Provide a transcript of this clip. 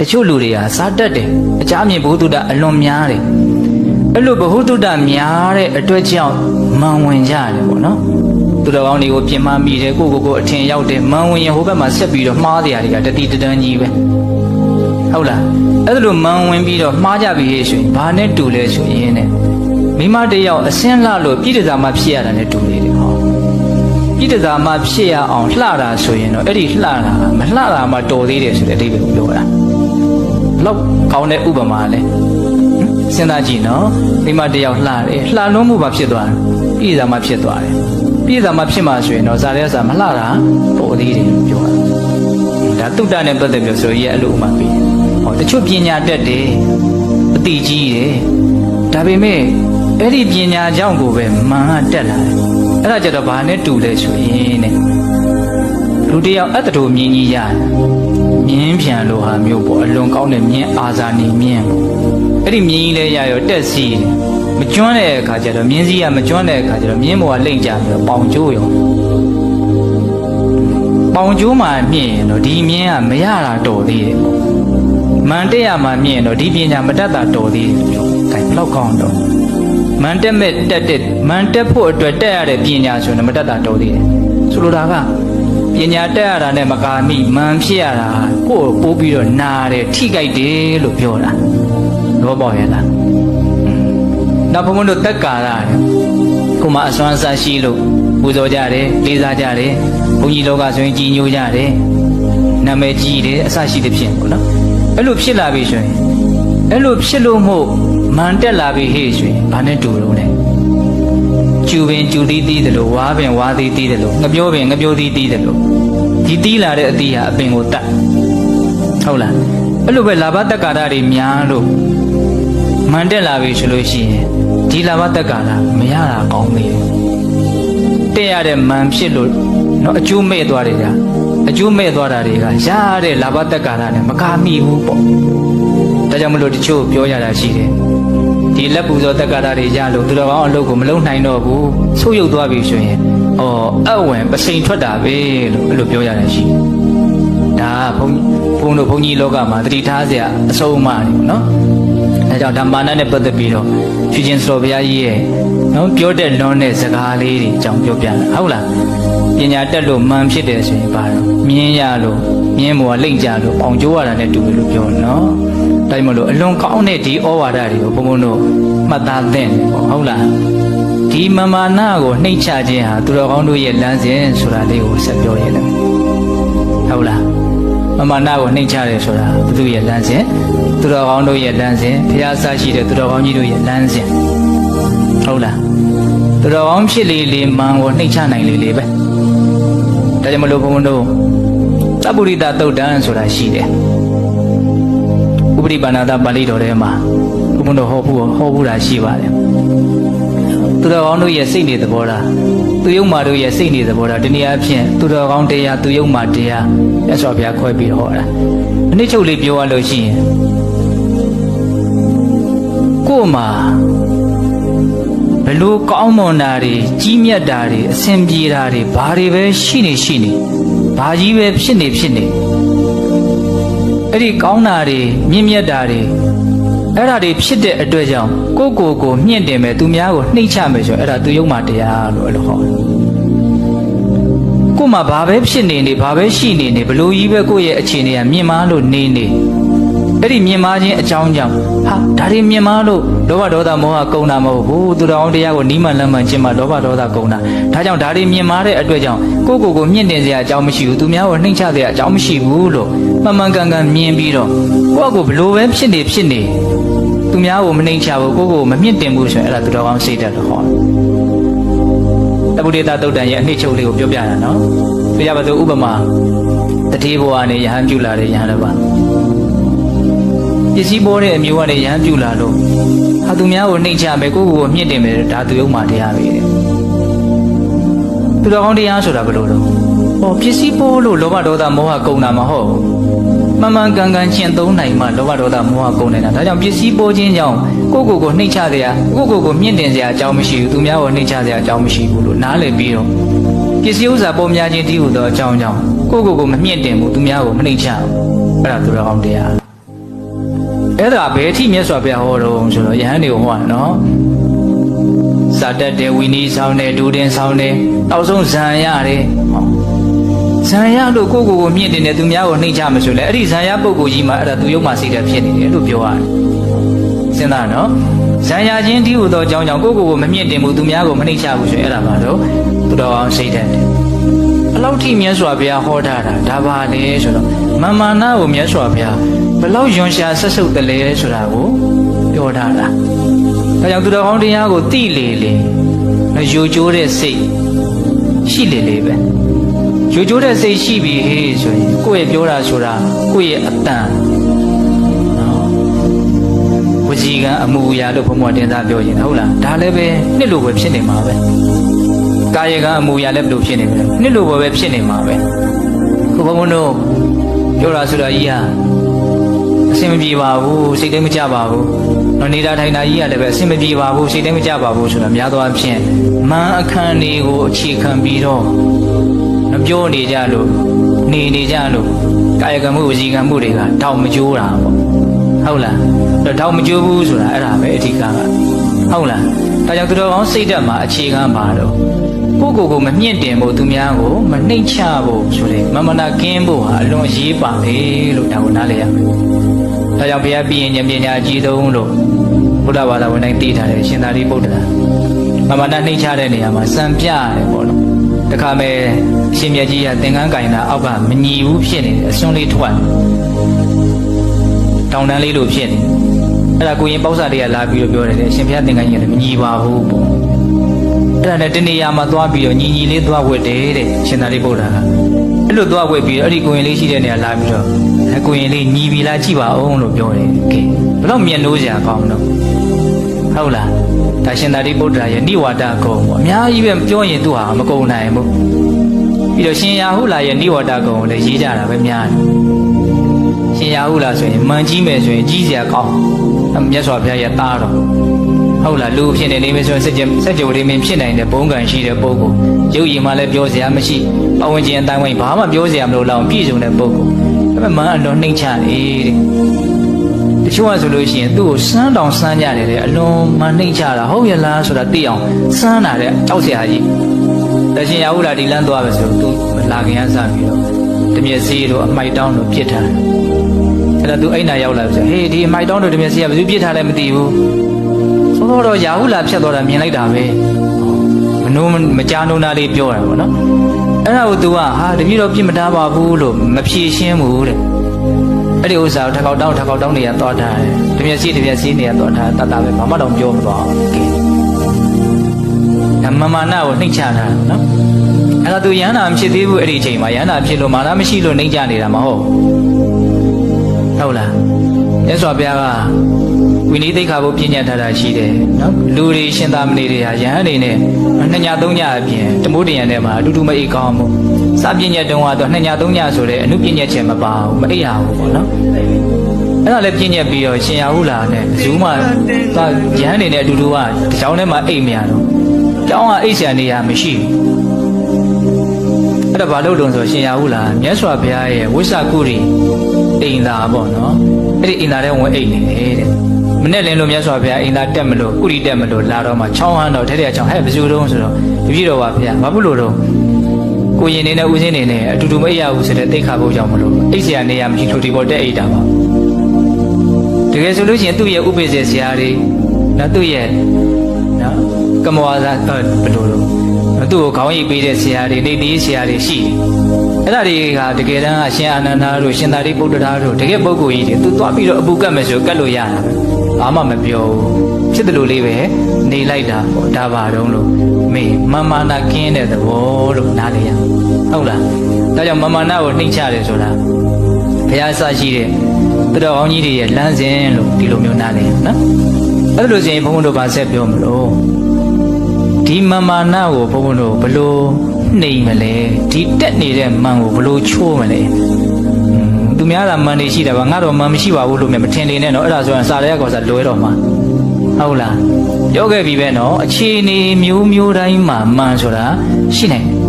တချို့လူတွေကစားတတ်တယ်အကြအမြင်ဘုသူတ္တအလွန်များတယ်အဲ့လိုဘဟုတုတ္တများတဲ့အတွက်ကြောင့်မန်ဝင်ကြတယ်ပေါ့နော်သူတော်ကောင်းတွေကိုပြင်မမိတယ်ကိုကိုကိုအထင်ရောက်တယ်မန်ဝင်ရင်ဟိုဘက်မှာဆက်ပြီးတော့မှားတရားတွေကတတိတတန်းကြီးပဲဟုတ်လားအဲ့ဒါလိုမန်ဝင်ပြီးတော့မှားကြပြီဆိုရင်ဘာနဲ့တူလဲဆိုရင်တဲ့မိမတစ်ယောက်အစင်းလှလို့ပြည်တစားမှဖြစ်ရတာနဲ့တူနေတယ်ဟောပြည်တသာမှဖြစ်ရအောင်လှတာဆိုရင်တော့အဲ့ဒီလှတာကမလှတာမှတော်သေးတယ်ဆိုတဲ့အဓိပ္ပာယ်ကိုပြောတာ လောက်ကောင်းတဲ့ဥပမာလဲဟမ်စဉ်းစားကြည့်နော်မိမတစ်ယောက်လှတယ်လှလုံးမှုပါဖြစ်သွားတယ်ပြည်တသာမှဖြစ်သွားတယ်ပြည်တသာမှဖြစ်မှဆိုရင်တော့ဇာတဲ့ဇာမလှတာတော်သေးတယ်ပြောတာဒါတုတ္တနဲ့ပတ်သက်ပြီးဆိုရင်အဲ့လိုဥပမာပေးတယ်ဟောတချို့ပညာတတ်တယ်အတိကြီးတယ်ဒါပေမဲ့အဲ့ဒီပညာကြောင့်ကိုပဲမာန်ကတက်လာတယ်အဲ့ဒါကြတော့ဘာနဲ့တူလဲဆိုရင်တဲ့ လူတစ်ယောက်အတ္တတို့မြင်ကြီးရတယ်မြင်းပြန်လိုဟာမျိုးပေါ့အလွန်ကောင်းတဲ့မြင်းအာဇာနေမြင်းပေါ့အဲ့ဒီမြင်းကြီးလဲရရောတက်စီတယ်မကျွမ်းတဲ့အခါကျတော့မြင်းစည်းကမကျွမ်းတဲ့အခါကျတော့မြင်းဘောကလိမ့်ကြပြီးတော့ပေါင်ကျိုးရောပေါင်ကျိုးမှမြင့်ရင်တော့ဒီမြင်းကမရတာတော်သေးတယ်ပေါ့မန်တက်ရမှမြင့်ရင်တော့ဒီပညာမတတ်တာတော်သေးတယ်ပြောအဲဘလောက်ကောင်းတော့မန်တက်မဲ့တက်တဲ့မန်တက်ဖို့အတွက်တက်ရတဲ့ပညာဆိုရင်မတတ်တာတော်သေးတယ်ဆိုလိုတာက ပညာတက်ရတာနဲ့မကာမိမန်ဖြစ်ရတာကိုယ်ပိုးပြီးတော့နာတယ်ထိကြိုက်တယ်လို့ပြောတာသဘောပေါက်ရဲ့လားနောက်ဘုံဘုံတို့တက်ကာရတယ်ကိုမအစွမ်းအစရှိလို့ပူဇော်ကြတယ်လေးစားကြတယ်ဘုန်းကြီးလောကဆိုရင်ကြီးညိုကြတယ်နာမည်ကြီးတယ်အစရှိတဲ့ဖြင့်ပေါ့နော်အဲ့လိုဖြစ်လာပြီဆိုရင်အဲ့လိုဖြစ်လို့မို့မန်တက်လာပြီဟေ့ဆိုရင်ဘာနဲ့တူလို့လဲ ကျူပင်ကျူသီးသီးတယ်လို့ဝါပင်ဝါသီးသီးတယ်လို့ငပြောပင်ငပြောသီးသီးတယ်လို့ဒီသီးလာတဲ့အသီးဟာအပင်ကိုတတ်ဟုတ်လားအဲ့လိုပဲလာဘတက္ကာရတွေများလို့မန်တက်လာပြီဆိုလို့ရှိရင်ဒီလာဘတက္ကာရမရတာကောင်းသေးတယ်တက်ရတဲ့မန်ဖြစ်လို့နော်အကျိုးမဲ့သွားတယ်ကြာအကျိုးမဲ့သွားတာတွေကရတဲ့လာဘတက္ကာရနဲ့မကာမိဘူးပေါ့ဒါကြောင့်မလို့တချို့ပြောရတာရှိတယ် ဒီလက်ပူဇော်တက္ကတာတွေရလို့သူတော်ကောင်းအလုပ်ကိုမလုပ်နိုင်တော့ဘူးဆုတ်ယုတ်သွားပြီဆိုရင်အော်အဝင်ပစိန်ထွက်တာပဲလို့အဲ့လိုပြောရတယ်ရှိဒါဘုန်းဘုန်းတို့ဘုန်းကြီးလောကမှာတတိထားစရာအဆုံးအမတွေနော်အဲကြောင့်ဓမ္မနာနဲ့ပတ်သက်ပြီးတော့ဖြူချင်းစော်ဘုရားကြီးရဲ့နော်ပြောတဲ့လွန်တဲ့စကားလေးတွေအကြောင်းပြောပြတာဟုတ်လားပညာတက်လို့မှန်ဖြစ်တယ်ဆိုရင်ပါတော့မြင်းရလို့မြင်းမောလိမ့်ကြလို့အောင်ကျိုးရတာနဲ့တူတယ်လို့ပြောနော် ဒါမှမဟုတ်အလွန်ကောင်းတဲ့ဒီဩဝါဒတွေကိုဘုံဘုံတို့မှတ်သားသင့်တယ်ပေါ့ဟုတ်လားဒီမမာနာကိုနှိမ့်ချခြင်းဟာသူတော်ကောင်းတို့ရဲ့လမ်းစဉ်ဆိုတာလေးကိုဆက်ပြောရတယ်ဟုတ်လားမမနာကိုနှိမ့်ချတယ်ဆိုတာဘုသူရဲ့လမ်းစဉ်သူတော်ကောင်းတို့ရဲ့လမ်းစဉ်ဘုရားစားရှိတဲ့သူတော်ကောင်းကြီးတို့ရဲ့လမ်းစဉ်ဟုတ်လားသူတော်ကောင်းဖြစ်လေလေမန်ကိုနှိမ့်ချနိုင်လေလေပဲဒါကြောင့်မလို့ဘုံဘုံတို့သဗ္ဗုရိတသုတ်တံဆိုတာရှိတယ်ဥ ပရိပါဏာတပါဠိတော်ထဲမှာဘုံဘုံတို့ဟောဖို့ဟောဖို့တာရှိပါတယ်သူတော်ကောင်းတို့ရဲ့စိတ်နေသဘောထားသူယုံမာတို့ရဲ့စိတ်နေသဘောထားဒီနေရာဖြင့်သူတော်ကောင်းတရားသူယုံမာတရားမြတ်စွာဘုရားခွဲပြီးဟောတာအနည်းချုပ်လေးပြောရလို့ရှိရင်ကို့မှာဘလို့ကောင်းမွန်တာတွေကြီးမြတ်တာတွေအဆင်ပြေတာတွေဘာတွေပဲရှိနေရှိနေဘာကြီးပဲဖြစ်နေဖြစ်နေ အဲ့ဒီကောင်းတာတွေမြင့်မြတ်တာတွေအဲ့ဒါတွေဖြစ်တဲ့အတွက်ကြောင့်ကိုယ့်ကိုယ်ကိုမြင့်တင်မယ်သူများကိုနှိမ့်ချမယ်ဆိုရင်အဲ့ဒါသူယုံမှတရားလို့အဲ့လိုဟောတယ်ကို့မှာဘာပဲဖြစ်နေနေဘာပဲရှိနေနေဘလို့ကြီးပဲကိုယ့်ရဲ့အခြေအနေကမြင့်မားလို့နေနေ အဲ့ဒီမြင့်မားခြင်းအကြောင်းကြောင့်ဟာဒါတွေမြင့်မားလို့လောဘဒေါသမောဟကုန်တာမဟုတ်ဘူးသူတော်အောင်တရားကိုနီးမှန်လမ်းမှန်ခြင်းမှာလောဘဒေါသကုန်တာဒါကြောင့်ဒါတွေမြင့်မားတဲ့အတွက်ကြောင့်ကိုယ့်ကိုယ်ကိုမြင့်တင်စရာအကြောင်းမရှိဘူးသူများကိုနှိမ့်ချစရာအကြောင်းမရှိဘူးလို့မှန်မှန်ကန်ကန်မြင်ပြီးတော့ကိုယ့်ကိုယ်ဘလို့ပဲဖြစ်နေဖြစ်နေသူများကိုမနှိမ့်ချဘူးကိုယ့်ကိုယ်မမြင့်တင်ဘူးဆိုရင်အဲ့ဒါသူတော်အောင်စိတ်တက်လို့ဟောတယ်တပုဒေတာတုတ်တန်ရဲ့အနှစ်ချုပ်လေးကိုပြောပြတာနော်ပြရပါစို့ဥပမာတတိဘဝနဲ့ယဟန်ပြုလာတဲ့ယဟန်တစ်ပါး ပစ္စည်းပေါ်တဲ့အမျိုးကနေယဟန်ပြုလာလို့ဟာသူများကိုနှိမ့်ချမယ်ကိုယ့်ကိုယ်ကိုမြင့်တင်မယ်ဒါသူယုံမှတရားပဲတဲ့သူတော်ကောင်းတရားဆိုတာဘယ်လိုလဲဟောပစ္စည်းပေါ်လို့လောဘဒေါသမောဟကုန်တာမဟုတ်ဘူးမှန်မှန်ကန်ကန်ကျင့်သုံးနိုင်မှလောဘဒေါသမောဟကုန်နေတာဒါကြောင့်ပစ္စည်းပေါ်ခြင်းကြောင့်ကိုယ့်ကိုယ်ကိုနှိမ့်ချစရာကိုယ့်ကိုယ်ကိုမြင့်တင်စရာအကြောင်းမရှိဘူးသူများကိုနှိမ့်ချစရာအကြောင်းမရှိဘူးလို့နားလည်ပြီးတော့ပစ္စည်းဥစ္စာပေါ်များခြင်းတည်ဟူသောအကြောင်းကြောင့်ကိုယ့်ကိုယ်ကိုမမြင့်တင်ဘူးသူများကိုမနှိမ့်ချဘူးအဲ့ဒါသူတော်ကောင်းတရား အဲ့ဒါဘယ်အထိမြတ်စွာဘုရားဟောတော့ဆိုတော့ယဟန်တွေကိုဟောတာနော်စာတတ်တယ်ဝီနီးဆောင်တယ်ဒူတင်ဆောင်တယ်တောက်ဆုံးဇံရတယ်ဟောဇံရလို့ကိုယ့်ကိုယ်ကိုမြင့်တင်တယ်သူများကိုနှိမ့်ချမဆိုလဲအဲ့ဒီဇံရပုဂ္ဂိုလ်ကြီးမှအဲ့ဒါသူယုံမှစိတ်ဓာတ်ဖြစ်နေတယ်လို့ပြောရတယ်စဉ်းစားနော်ဇံရချင်းဒီဟူသောအကြောင်းကြောင့်ကိုယ့်ကိုယ်ကိုမမြင့်တင်ဘူးသူများကိုမနှိမ့်ချဘူးဆိုရင်အဲ့ဒါပါတော့သူတော်အောင်စိတ်ဓာတ်တယ်ဘလောက်ထိမြတ်စွာဘုရားဟောထားတာဒါပါလေဆိုတော့မာမာနာကိုမြတ်စွာဘုရား ဘလောက်ယွန်ရှာဆက်ဆုပ်တယ်လဲဆိုတာကိုပြောထားတာဒါကြောင့်သူတော်ကောင်းတရားကိုတိလေလေယူကျိုးတဲ့စိတ်ရှိလေလေပဲယူကျိုးတဲ့စိတ်ရှိပြီဟေးဆိုရင်ကိုယ့်ရဲ့ပြောတာဆိုတာကိုယ့်ရဲ့အတန်နော်ဝစီကံအမှုအရာလို့ဘုံဘွားတင်သားပြောရင်ဟုတ်လားဒါလည်းပဲနှစ်လိုပဲဖြစ်နေမှာပဲကာယကံအမှုအရာလည်းဘယ်လိုဖြစ်နေမလဲနှစ်လိုပဲဖြစ်နေမှာပဲခုဘုံဘုံတို့ပြောတာဆိုတာကြီးဟာ အဆင်မပြေပါဘူးစိတ်ထဲမကြပါဘူးနော်နေတာထိုင်တာကြီးကလည်းပဲအဆင်မပြေပါဘူးစိတ်ထဲမကြပါဘူးဆိုတာများသောအားဖြင့်မန်အခန်းတွေကိုအခြေခံပြီးတော့မပြောနေကြလို့နေနေကြလို့ကာယကံမှုဝစီကံမှုတွေကတောက်မကြိုးတာပေါ့ဟုတ်လားတော့တောက်မကြိုးဘူးဆိုတာအဲ့ဒါပဲအဓိကကဟုတ်လားဒါကြောင့်သူတော်ကောင်းစိတ်ဓာတ်မှာအခြေခံပါတော့ကိုယ့်ကိုယ်ကိုမမြင့်တင်ဖို့သူများကိုမနှိမ့်ချဖို့ဆိုတဲ့မမနာကင်းဖို့ဟာအလွန်အရေးပါလေလို့ဒါကိုနားလည်ရမယ်။ ဒါကြောင့်ဘုရားပြည့်ရင်ဉာဏ်ပညာအကြီးဆုံးလို့ဘုရားဘာသာဝင်တိုင်းသိထားတယ်ရှင်သာရိပုတ္တရာမမနာနှိမ့်ချတဲ့နေရာမှာစံပြရတယ်ပေါ့နော်။တခါမဲ့အရှင်မြတ်ကြီးကသင်္ကန်းကင်တာအောက်ကမညီဘူးဖြစ်နေတယ်အစွန်းလေးထွက်တောင်တန်းလေးလိုဖြစ်နေအဲ့ဒါကိုရင်ပေါ့စာတွေကလာပြီးတော့ပြောတယ်လေအရှင်ဘုရားသင်္ကန်းကြီးကလည်းမညီပါဘူးပေါ့အဲ့ဒါနဲ့တနေရာမှာသွားပြီးတော့ညီညီလေးသွားဝတ်တယ်တဲ့ရှင်သာရိပုတ္တရာကအဲ့ လိုသွားဝတ်ပြီးတော့အဲ့ဒီကိုရင်လေးရှိတဲ့နေရာလာပြီးတော့အဲကိုရင်လေးညီပြီလားကြည့်ပါအောင်လို့ပြောတယ်ကဲဘယ်တော့မျက်နှိုးစရာကောင်းတော့ဟုတ်လားဒါရှင်သာရိပုတ္တရာရဲ့နိဝါဒကုံပေါ့အများကြီးပဲပြောရင်သူဟာမကုံနိုင်ဘူးပြီးတော့ရှင်ရာဟုလာရဲ့နိဝါဒကုံကိုလည်းရေးကြတာပဲများတယ်ရှင်ရာဟုလာဆိုရင်မန်ကြီးမယ်ဆိုရင်ကြီးစရာကောင်းမြတ်စွာဘုရားရဲ့သားတော် ဟုတ်လားလူဖြစ်နေနေမယ်ဆိုရင်စัจ jam စัจ jam တွေမင်းဖြစ်နိုင်တဲ့ဘုံကံရှိတဲ့ပုဂ္ဂိုလ်ရုပ်ရည်မှလည်းပြောစရာမရှိပဝန်းကျင်အတိုင်းဝိုင်းဘာမှပြောစရာမလိုလောက်ပြည့်စုံတဲ့ပုဂ္ဂိုလ်ဒါပေမဲ့မန်အလွန်နှိမ့်ချတယ်တဲ့တချို့ကဆိုလို့ရှိရင်သူ့ကိုစမ်းတောင်စမ်းကြတယ်လေအလွန်မနှိမ့်ချတာဟုတ်ရဲ့လားဆိုတာသိအောင်စမ်းတာတဲ့ကြောက်စရာကြီးတရှင်ရဟုလာဒီလန်းသွားပဲဆိုသူလာခင်ကစပြီးတော့တမျက်စီတို့အမိုက်တောင်းတို့ပြစ်ထားတယ်အဲ့ဒါသူအိမ်နာရောက်လာပြီဆိုဟေးဒီအမိုက်တောင်းတို့တမျက်စီကဘယ်သူပြစ်ထားလဲမသိဘူး သောသောတော့ရာဟုလာဖြတ်သွားတာမြင်လိုက်တာပဲမနှိုးမကြားနှုံတာလေးပြောတာပေါ့နော်အဲ့ဒါကို तू ကဟာတပည့်တော်ပြစ်မထားပါဘူးလို့မဖြေရှင်းဘူးတဲ့အဲ့ဒီဥစ္စာကိုထကောက်တောင်းထကောက်တောင်းနေရသွားတာတယ်တမျက်စီတမျက်စီနေရသွားတာတတ်တာပဲဘာမှတော့ပြောမသွားဘူးကဲဓမ္မမာနကိုနှိမ့်ချတာနော်အဲ့ဒါ तू ရဟန္တာမဖြစ်သေးဘူးအဲ့ဒီအချိန်မှာရဟန္တာဖြစ်လို့မာနမရှိလို့နှိမ့်ချနေတာမဟုတ်ဟုတ်လားမြတ်စွာဘုရားက ဝိနည်းသိက္ခာဘုပညာထားတာရှိတယ်နော်လူတွေရှင်သာမဏေတွေဟာယဟန်တွေနဲ့နှစ်ညသုံးညအပြင်တမိုးတရံထဲမှာအတူတူမအိတ်ကောင်းဘူးစာပညာတုံးကတော့နှစ်ညသုံးညဆိုတဲ့အမှုပညာချက်မပါဘူးမအိတ်ရဘူးပေါ့နော်အဲ့ဒါလည်းပြည့်ညက်ပြီးတော့ရှင်ရဟုလာနဲ့ဇူးမှသွားရဟန်းနေတဲ့အတူတူကကြောင်းထဲမှာအိတ်မရတော့ကျောင်းကအိတ်ဆံနေရမရှိဘူးအဲ့ဒါဘာလို့တုံဆိုရှင်ရဟုလာမြတ်စွာဘုရားရဲ့ဝိသကုရီအိမ်သာပေါ့နော်အဲ့ဒီအိမ်သာထဲဝင်အိတ်နေတယ်တဲ့ မနဲ့လင်းလို့မြတ်စွာဘုရားအိမ်သာတက်မလို့ကုရီတက်မလို့လာတော့မှချောင်းဟန်းတော့ထဲထဲချောင်းဟဲ့ဘယ်သူတုံးဆိုတော့တပည့်တော်ပါဘုရားဘာဖြစ်လို့တော့ကိုရင်နေနဲ့ဦးစင်းနေနဲ့အတူတူမအိပ်ရဘူးဆိုတဲ့တိတ်ခါဖို့ကြောင့်မလို့အိတ်ဆရာနေရမရှိလို့ဒီပေါ်တက်အိတ်တာပါတကယ်ဆိုလို့ရှိရင်သူ့ရဲ့ဥပိ္ပဇေဆရာတွေနော်သူ့ရဲ့နော်ကမဝါစာဘယ်လိုလဲသူ့ကိုခေါင်းရိပ်ပေးတဲ့ဆရာတွေနေသေးဆရာတွေရှိတယ်အဲ့ဒါတွေကတကယ်တမ်းအရှင်အာနန္ဒာတို့ရှင်သာရိပုတ္တရာတို့တကယ်ပုဂ္ဂိုလ်ကြီးတွေသူသွားပြီးတော့အပူကတ်မယ်ဆိုကတ်လို့ရတာ ဘာမှမပြောဘူးဖြစ်တယ်လို့လေးပဲနေလိုက်တာပေါ့ဒါပါတော့လို့မေမမနာကင်းတဲ့သဘောလို့နားလေရဟုတ်လားဒါကြောင့်မမနာကိုနှိမ့်ချတယ်ဆိုတာဘုရားဆရှိတဲ့တတော်အောင်ကြီးတွေရဲ့လမ်းစဉ်လို့ဒီလိုမျိုးနားလေနော်အဲ့လိုဆိုရင်ဘုန်းဘုန်းတို့ဗာဆက်ပြောမလို့ဒီမမာနကိုဘုန်းဘုန်းတို့ဘလို့နှိမ်မလဲဒီတက်နေတဲ့မန်ကိုဘလို့ချိုးမလဲသူ များကမန်နေရှိတယ်ဗာငါတော့မန်မရှိပါဘူးလို့မြင်မထင်နေနဲ့နော်အဲ့ဒါဆိုရင်စာရဲကောစာလွဲတော့မှာဟုတ်လားပြောခဲ့ပြီပဲနော်အခြေအနေမျိုးမျိုးတိုင်းမှာမန်ဆိုတာရှိနိုင်တယ်